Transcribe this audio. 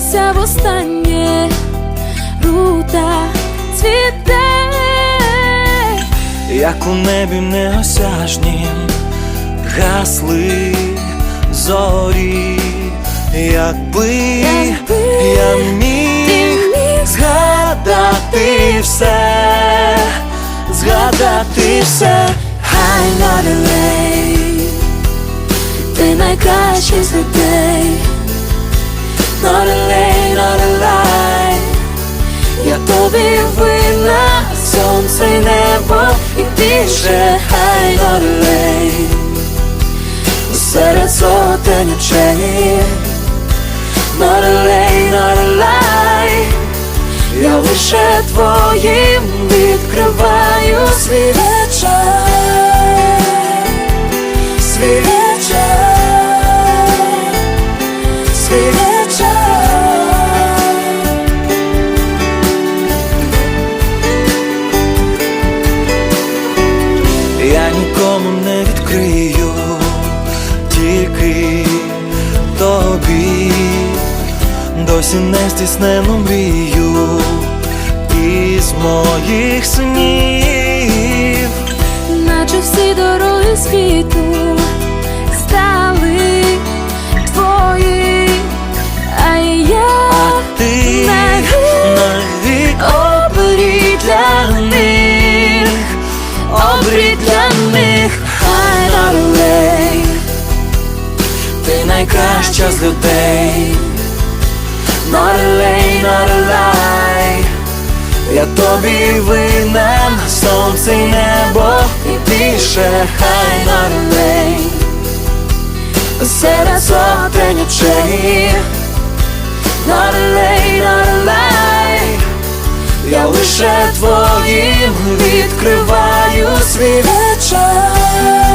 здавалося востаннє, рута цвіте, як у небі неосяжнім гасли зорі, якби Якби я міг згадати все, згадати все, хай надалей, ти найкращий з людей, надалей, надалей, я тобі винна, сонце й небо і більше хай надалей, серед сотень очей, надалей, надалей. Я лише твоїм відкриваю свій я нікому не відкрию, тільки тобі, досі не стіснену мрію із моїх снів. наче всі дороги світу найкраща з людей. Норелей, норелай, Я тобі винен, сонце й небо і більше хай норелей, серед сотень очей, норелей, норелай, я лише твоїм відкриваю свій вечір.